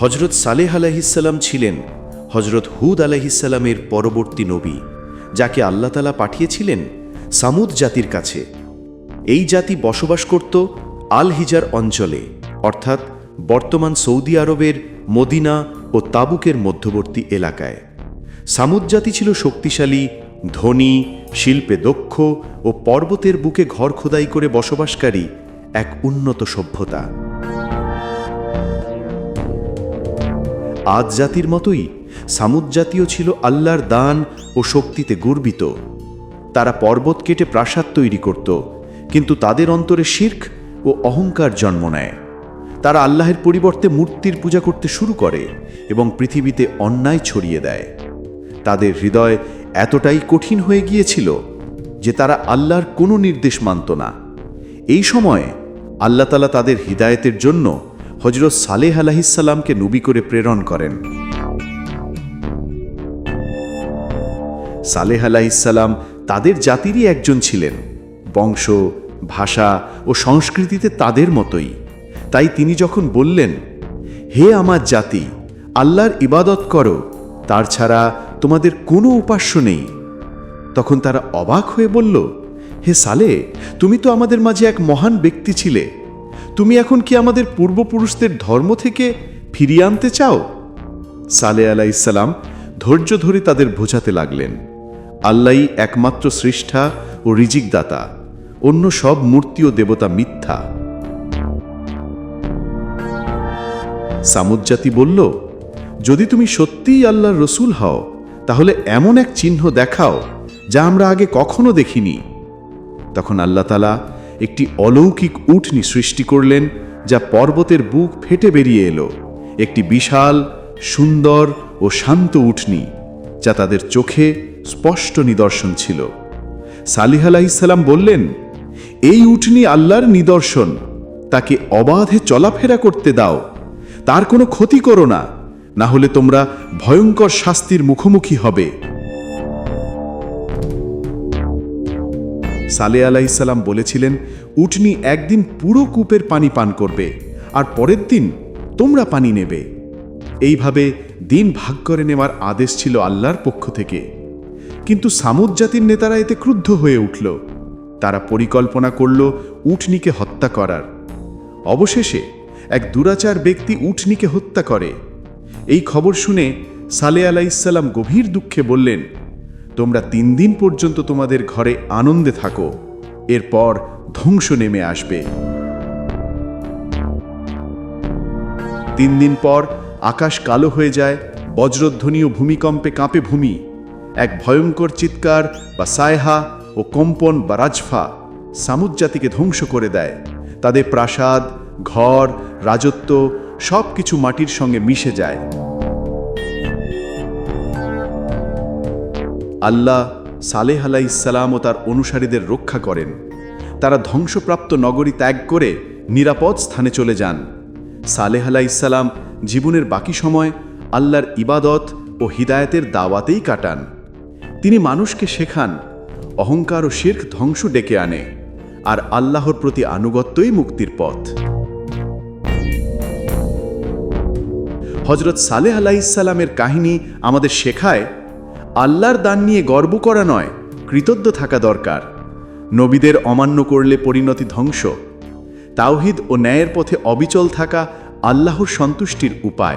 হজরত সালেহ আলাহিসাল্লাম ছিলেন হজরত হুদ আলাহিসাল্লামের পরবর্তী নবী, যাকে আল্লাহ তালা পাঠিয়েছিলেন সামুদ জাতির কাছে। এই জাতি বসবাস করত আল হিজার অঞ্চলে, অর্থাৎ বর্তমান সৌদি আরবের মদিনা ও তাবুকের মধ্যবর্তী এলাকায়। সামুদ জাতি ছিল শক্তিশালী, ধনী, শিল্পে দক্ষ ও পর্বতের বুকে ঘর খোদাই করে বসবাসকারী এক উন্নত সভ্যতা। আজ জাতির মতোই সামুদ জাতীয় ছিল আল্লাহর দান ও শক্তিতে গর্বিত। তারা পর্বত কেটে প্রাসাদ তৈরি করত, কিন্তু তাদের অন্তরে শির্ক ও অহংকার জন্ম নেয়। তারা আল্লাহের পরিবর্তে মূর্তির পূজা করতে শুরু করে এবং পৃথিবীতে অন্যায় ছড়িয়ে দেয়। তাদের হৃদয় এতটাই কঠিন হয়ে গিয়েছিল যে তারা আল্লাহর কোনো নির্দেশ মানত না। এই সময়ে আল্লাহতালা তাদের হিদায়তের জন্য হজরত সালেহ আলাহিসাল্লামকে নবী করে প্রেরণ করেন। সালেহ আলাহিসাল্লাম তাদের জাতিরই একজন ছিলেন। বংশ, ভাষা ও সংস্কৃতিতে তাদের মতোই। তাই তিনি যখন বললেন, হে আমার জাতি, আল্লাহর ইবাদত করো, তার ছাড়া তোমাদের কোনো উপাস্য নেই। তখন তারা অবাক হয়ে বলল, হে সালে তুমি তো আমাদের মাঝে এক মহান ব্যক্তি ছিলে। তুমি এখন কি আমাদের পূর্বপুরুষদের ধর্ম থেকে ফিরিয়ে আনতে চাও? সালে আলাইসাল্লাম ধৈর্য ধরে তাদের বোঝাতে লাগলেন। আল্লাহই একমাত্র সৃষ্টা ও রিজিক দাতা অন্য সব মূর্তি ও দেবতা মিথ্যা। সামুজ্জাতি বলল, যদি তুমি সত্যিই আল্লাহর রসুল হও, তাহলে এমন এক চিহ্ন দেখাও যা আমরা আগে কখনো দেখিনি। তখন আল্লাহ তালা একটি অলৌকিক উঠনি সৃষ্টি করলেন, যা পর্বতের বুক ফেটে বেরিয়ে এলো। একটি বিশাল, সুন্দর ও শান্ত উঠনি, যা তাদের চোখে স্পষ্ট নিদর্শন ছিল। সালিহ আলাইসাল্লাম বললেন, এই উঠনি আল্লাহর নিদর্শন। তাকে অবাধে চলাফেরা করতে দাও। তার কোনো ক্ষতি করো না। না হলে তোমরা ভয়ঙ্কর শাস্তির মুখোমুখি হবে। সালে আলাইসাল্লাম বলেছিলেন উটনি একদিন পুরো কূপের পানি পান করবে, আর পরের দিন তোমরা পানি নেবে। এইভাবে দিন ভাগ করে নেওয়ার আদেশ ছিল আল্লাহর পক্ষ থেকে। কিন্তু সামুদ জাতির নেতারা এতে ক্রুদ্ধ হয়ে উঠল। তারা পরিকল্পনা করল উটনিকে হত্যা করার। অবশেষে এক দুরাচার ব্যক্তি উটনিকে হত্যা করে। এই খবর শুনে সালে আলাইসাল্লাম গভীর দুঃখে বললেন তোমরা তিন দিন পর্যন্ত তোমাদের ঘরে আনন্দে থাকো। এরপর ধ্বংস নেমে আসবে। তিন দিন পর আকাশ কালো হয়ে যায়, বজ্রধ্বনি ও ভূমিকম্পে কাঁপে ভূমি। এক ভয়ঙ্কর চিৎকার বা সায়হা ও কম্পন বা রাজফা সামুদ জাতিকে ধ্বংস করে দেয়। তাদের প্রাসাদ, ঘর, রাজত্ব সব কিছু মাটির সঙ্গে মিশে যায়। আল্লাহ সালেহ আলাইসাল্লাম ও তার অনুসারীদের রক্ষা করেন। তারা ধ্বংসপ্রাপ্ত নগরী ত্যাগ করে নিরাপদ স্থানে চলে যান। সালেহ আলাইসাল্লাম জীবনের বাকি সময় আল্লাহর ইবাদত ও হিদায়তের দাওয়াতেই কাটান। তিনি মানুষকে শেখান, অহংকার ও শির্ক ধ্বংস ডেকে আনে আর আল্লাহর প্রতি আনুগত্যই মুক্তির পথ। হজরত সালেহ আলাইসাল্লামের কাহিনী আমাদের শেখায় আল্লাহর দান নিয়ে গর্ব করা নয়, কৃতজ্ঞ থাকা দরকার। নবীদের অমান্য করলে পরিণতি ধ্বংস। তাওহিদ ও ন্যায়ের পথে অবিচল থাকা আল্লাহর সন্তুষ্টির উপায়।